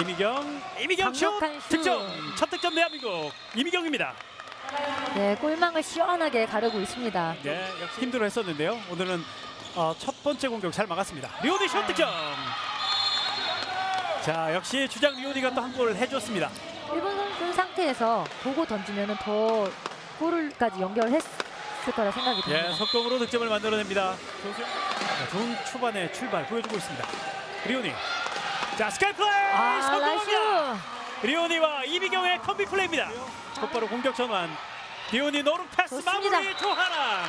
이미경, 이미경 슛 강력한 슛. 득점, 첫 득점 대한민국 이미경입니다. 네, 골망을 시원하게 가르고 있습니다. 네, 역시 힘들어 했었는데요. 오늘은 어, 첫 번째 공격 잘 막았습니다. 리오디 슛 득점. 자, 역시 주장 리오디가 또 한 골을 해줬습니다. 일본 선수 상태에서 보고 던지면 더 골을까지 연결했 을 거라 생각이 듭니다. 예, 속공으로 득점을 만들어냅니다. 조수영. 자, 좋은 초반의 출발 보여주고 있습니다. 리오니. 자, 스카이 플레이 아, 성공합니다. 나이스! 리오니와 이미경의 컴비 플레이입니다. 곧바로 공격 전환. 리오니 노루 패스 좋습니다. 마무리 조하랑.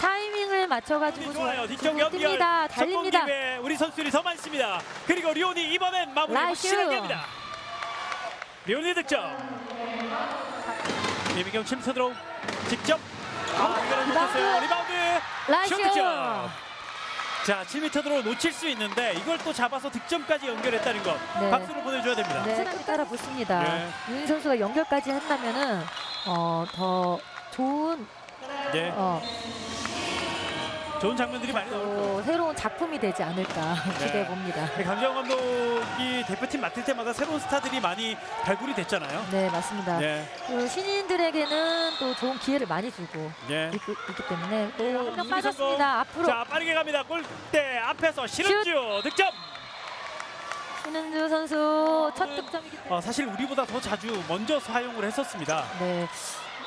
타이밍을 맞춰가지고 좋아요. 뒤쪽 좋은 연결. 뜁니다. 달립니다. 성공 기회 우리 선수들이 더 많습니다. 그리고 리오니 이번엔 마무리 나이스. 확실하게 합니다. 리오니 득점. 이미경 침투 직접. 아, 이거는 놓쳤어요. 리바운드. 슛 득점. 자, 7m로 놓칠 수 있는데 이걸 또 잡아서 득점까지 연결했다는 것 네. 박수를 보내줘야 됩니다. 네, 따라 붙습니다. 네. 윤 선수가 연결까지 한다면은 어, 더 좋은 네, 어, 좋은 장면들이 많이 나올 거예요. 또 새로운 작품이 되지 않을까 네. 기대해 봅니다. 강정 감독이 대표팀 맡을 때마다 새로운 스타들이 많이 발굴이 됐잖아요. 네, 맞습니다. 네, 그 신인들에게는 또 좋은 기회를 많이 주고 네. 있, 기 때문에 또 한명 윤희 빠졌습니다. 앞으로 자, 빠르게 갑니다. 골대 앞에서 신은주 득점. 신은주 선수 첫 득점이기 때문에 어, 사실 우리보다 더 자주 먼저 사용을 했었습니다. 네.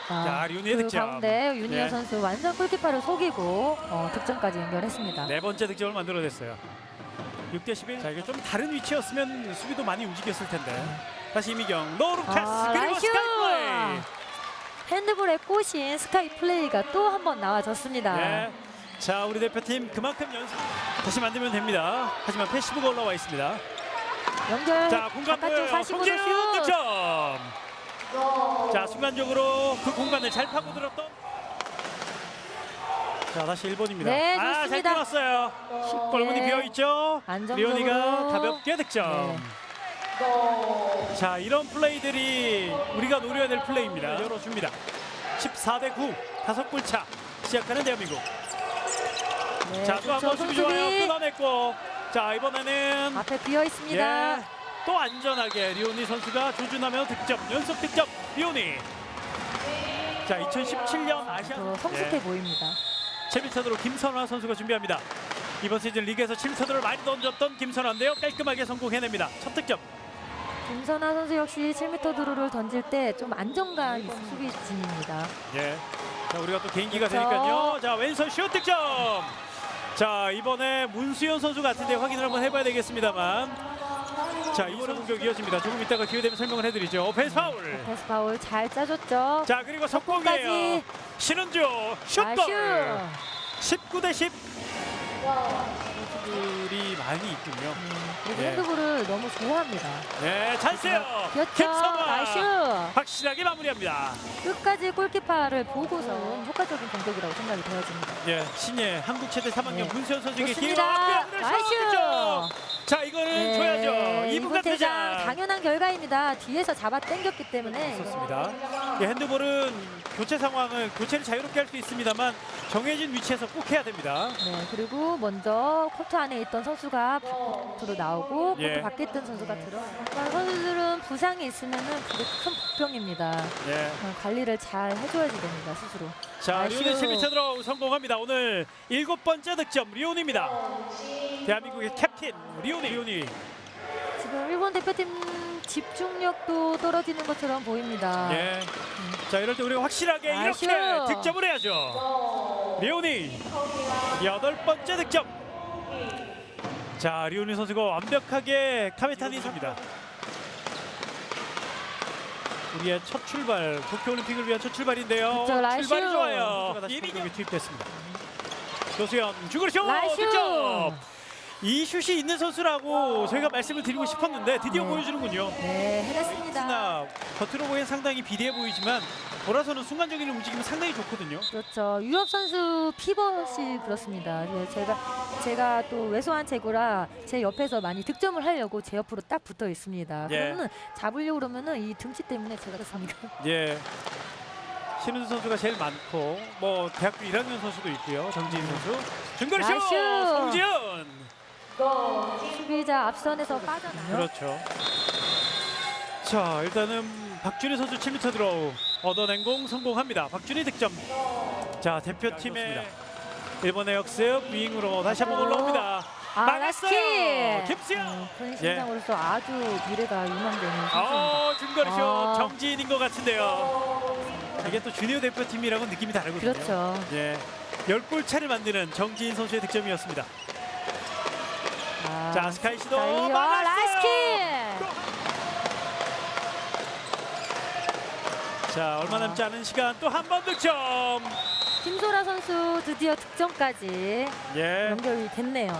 아, 자, 류니의 그 득점. 가운데 윤희어 네. 선수 완전 골키퍼를 속이고 어, 득점까지 연결했습니다. 네 번째 득점을 만들어냈어요. 6대 11. 자, 이게 좀 다른 위치였으면 수비도 많이 움직였을 텐데. 다시 이미경 노루 패스 아, 그리고 나이스! 스카이 플레이. 핸드볼에 꽂힌 스카이 플레이가 또 한 번 나와줬습니다. 네. 자, 우리 대표팀 그만큼 연습 다시 만들면 됩니다. 하지만 패시브가 올라와 있습니다. 연결 자, 공간 바깥쪽 보여요. 45도 홍재윤 슛. 득점. 자, 순간적으로 그 공간을 잘 파고들었던 자, 다시 1번입니다. 네, 아, 잘 좋습니다. 끊었어요. 쉽게 골문이 비어 있죠. 안정적으로. 리오니가 가볍게 득점. 네. 자, 이런 플레이들이 우리가 노려야 될 플레이입니다. 열어줍니다. 14 대 9, 다섯 골 차. 시작하는 대한민국. 네, 자, 또한 좋죠, 번 수비 좋아요. 손수비. 끊어냈고. 자, 이번에는 앞에 비어 있습니다. 예, 또 안전하게 리오니 선수가 조준하며 득점, 연속 득점. 리오니. 자, 2017년 아시안 더 성숙해 보입니다. 체비타드로 김선화 선수가 준비합니다. 이번 시즌 리그에서 7타드를 많이 던졌던 김선화인데요. 깔끔하게 성공해냅니다. 첫 득점. 김선아 선수 역시 7m 드로를 던질 때 좀 안정감 있는 수비진입니다. 예. 자, 우리가 또 개인기가 그렇죠. 되니까요. 자, 왼손 슛 득점. 자, 이번에 문수현 선수 같은데 확인을 한번 해봐야 되겠습니다만. 자, 이번에 공격 이어집니다. 조금 이따가 기회 되면 설명을 해드리죠. 오펜스 파울. 패스 파울 잘 짜줬죠. 자, 그리고 석공이에요. 까지 신은주 슛골. 아슈. 19 대 10. 선수들이 많이 있군요. 그리고 예. 핸드볼을 너무 좋아합니다. 네, 찬스요. 그렇죠. 김선화. 아슈. 확실하게 마무리합니다. 끝까지 골키퍼를 보고서 효과적인 공격이라고 생각이 되어집니다. 예, 신예 한국 최대 3학년 네. 문수현 선수에게 기회가 좋습니다. 왔고요. 나이스. 자, 이거는 줘야죠. 네, 2분 이분 같은 퇴장 장. 당연한 결과입니다. 뒤에서 잡아 당겼기 때문에 좋습니다. 이 핸드볼은 교체 상황을 교체를 자유롭게 할 수 있습니다만 정해진 위치에서 꼭 해야 됩니다. 네, 그리고 먼저 코트 안에 있던 선수가 밖으로 나오고 코트 예. 밖에 있던 선수가 들어. 그러니까 선수들은 부상이 있으면은 그게 큰 복병입니다. 예. 어, 관리를 잘 해줘야지 됩니다 스스로. 자, 아쉬워. 리오네 체미차드로 성공합니다. 오늘 일곱 번째 득점 리온입니다. 대한민국의 캡틴 리오니 리오니. 지금 일본 대표팀 집중력도 떨어지는 것처럼 보입니다. 예. 자, 이럴 때 우리가 확실하게 이렇게 아쉬워. 득점을 해야죠. 리오니 여덟 번째 득점. 자, 리오니 선수가 완벽하게 카메타니 선입니다. 우리의 첫 출발, 도쿄올림픽을 위한 첫 출발인데요. 그쵸, 라이슈. 출발이 좋아요. 공격에 투입됐습니다. 조수현 중거리슛 라이슈. 득점. 이 슛이 있는 선수라고 저희가 말씀을 드리고 싶었는데 드디어 네. 보여주는군요. 네, 해냈습니다. 나 겉으로 보기엔 상당히 비대해 보이지만 돌아서는 순간적인 움직임이 상당히 좋거든요. 그렇죠. 유럽 선수 피벗이 그렇습니다. 네, 제가 제가 또 왜소한 체구라 제 옆에서 많이 득점을 하려고 제 옆으로 딱 붙어 있습니다. 예. 그러면 잡으려고 그러면은 이 등치 때문에 제가 그렇습니다. 예. 신은수 선수가 제일 많고 뭐 대학교 1학년 선수도 있고요. 정지인 선수. 중거리 슛! 나이스! 송지은. 수비자 앞선에서 빠져나요. 그렇죠. 자, 일단은 박준희 선수 7m 드로우 얻어낸 공 성공합니다. 박준희 득점. 자, 대표팀의 일본의 역습 윙으로 다시 한번 올라옵니다. 아, 막았어요. 라스키! 김수영. 음, 그런 예. 신장으로서 아주 미래가 유망되는 선수입니다. 어, 중거리 슛 아. 정지인인 것 같은데요. 이게 또 주니어 대표팀이랑은 느낌이 다르거든요. 그렇죠. 예. 10골 차를 만드는 정지인 선수의 득점이었습니다. 아, 자, 스카이 시도 스카이요. 막았어요. 라스키! 자, 얼마 남지 않은 시간 또 한 번 득점. 김소라 선수 드디어 득점까지 예. 연결이 됐네요.